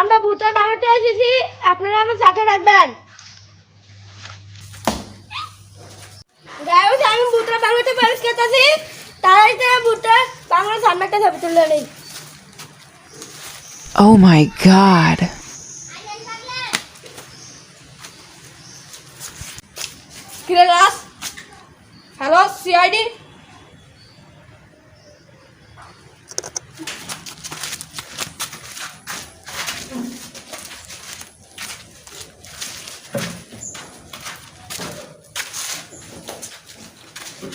আমরা ভুটান বানাতে এসেছি। আপনারা আমার সাথে রাখবেন। আমি ভুটান বাংলাতে পারিস খেতেছি তারাই তো ভুটান বাংলা সামনেটা ছবি তুলে নেই। Oh my god. Das hello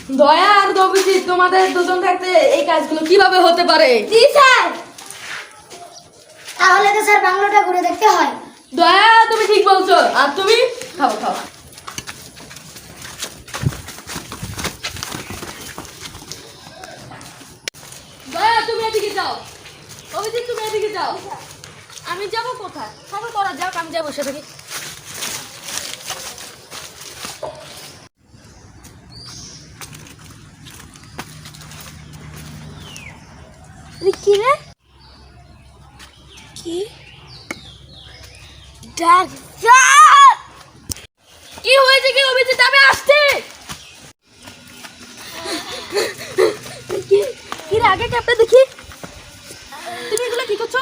Daya আর অভিজিৎ তোমাদের দুজন থাকতে এই কাজগুলো কীভাবে হতে পারে? জি স্যার। তাহলে তো স্যার বাংলাটা ঘুরে দেখতে হয়। দয়া তুমি ঠিক বলছো। আর তুমি? খাও খাও। দয়া তুমি এদিকে যাও। অভিজিৎ তুমি এদিকে যাও। আমি যাব কোথায়? সবাই করা যাক আমি যাব সেদিকে কি রে? কি? ডাক্তার কি হয়েছে কি অভিজিৎ? আমি আসছি! কি? রে, আগে ক্যাপটা দেখি। তুমি এগুলো কি করছ?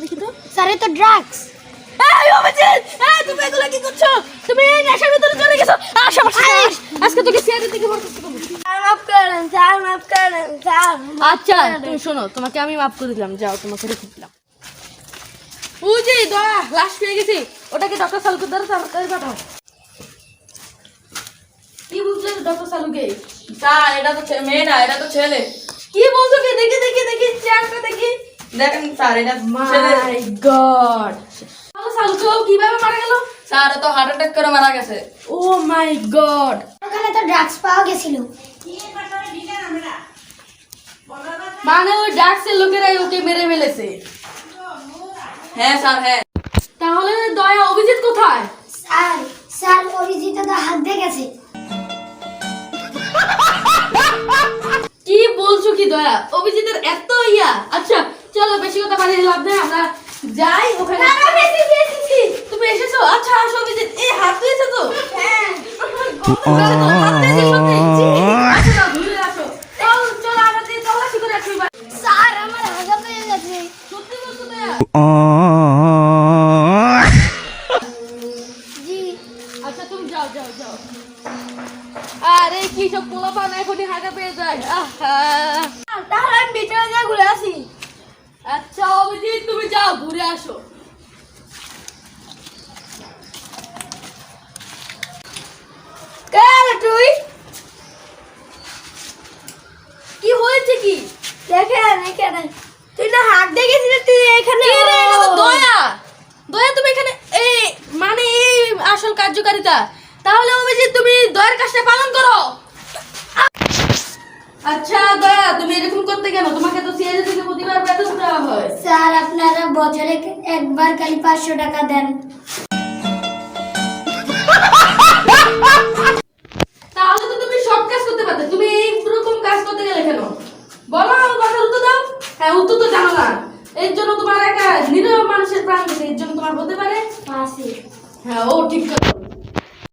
দেখি তো। স্যার তো ড্রাগস। এই, অভিজিৎ! এই তুমি এগুলো কি করছ তুমি এই নেশার ভিতরে চলে গেছো আস আমার সাথে আস। আজকে তোকে সিআইডি থেকে বলতেছি মাফ করেন স্যার মাফ করেন স্যার আচ্ছা তুমি শোনো তোমাকে আমি মাফ করে দিলাম যাও তোমাকে রেখে দিলাম। বুঝি দয়া লাশ পেয়ে গেছি। ওটাকে ডক্টর সালুকে দ্বারা তাড়াতাড়ি পাঠাও। কি বুঝলে ডক্টর সালুকে? স্যার এটা তো মেয়ে না এটা তো ছেলে। কি বলছো কি? দেখি দেখি দেখি চেয়ারটা দেখি। দেখেন স্যার এটা মাই গড সালুকে কীভাবে মারা গেল? স্যার তো হার্ট অ্যাটাক করে মারা গেছে। ও মাই গড ওখানে তো ড্রাগস পাওয়া গেছিল। মানে ওই ডাক্সের লোকেরাই ওকে মেরে ফেলেছে। হ্যাঁ স্যার হ্যাঁ। তাহলে দয়া অভিজিৎ কোথায়? স্যার স্যার অরিজিৎ তো হাত দিয়ে গেছে। কি বলছো কি দয়া? অভিজিতের এত ইয়া। আচ্ছা চলো বেশি কথা বাড়িয়ে লাভ নেই আমরা যাই ওখানে। তুমি এসেছ? আচ্ছা আসো অভিজিৎ। এই হাত দিয়েছ তো? হ্যাঁ হাত দিয়েছি সত্যি? আসো না, ঘুরে আসো চল চল আমরা দিয়ে তল্লাশি করে আসি এবার। স্যার আমার হাগা পেয়ে গেছে সত্যি বলছো দয়া জি আচ্ছা তুমি যাও যাও আরে, কি সব এখনই হাঁটা পেয়ে যা ঘুরে আসি। আচ্ছা অভিজিৎ, তুমি যাও, ঘুরে আসো। তুই? কি হয়েছে কি? দেখেন এখানে তুই না হাত দেখেছিলি তুই এখানে কে রে, এটা তো দয়া দয়া তুমি এখানে এই মানে এই আসল কার্যকারিতা তাহলে অভিজিৎ তুমি দয়ার কাজটা পালন করো। আচ্ছা দয়া তুমি এরকম করতে কেন? তোমাকে তো সিআইডি থেকে প্রতিবার বেতন দেওয়া হয়। স্যার আপনারা বছরে একবার খালি পাঁচশো টাকা দেন। তাহলে তো তুমি সব কাজ করতে পারতে। তুমি কাজ করতে গেলে কেন? বলো আমার কথার উত্তর দাও। হ্যাঁ উত্তর তো জানো না। এর জন্য তোমার নিরীহ মানুষের প্রাণ এর জন্য তোমার হতে পারে? হ্যাঁ ও ঠিক কথা।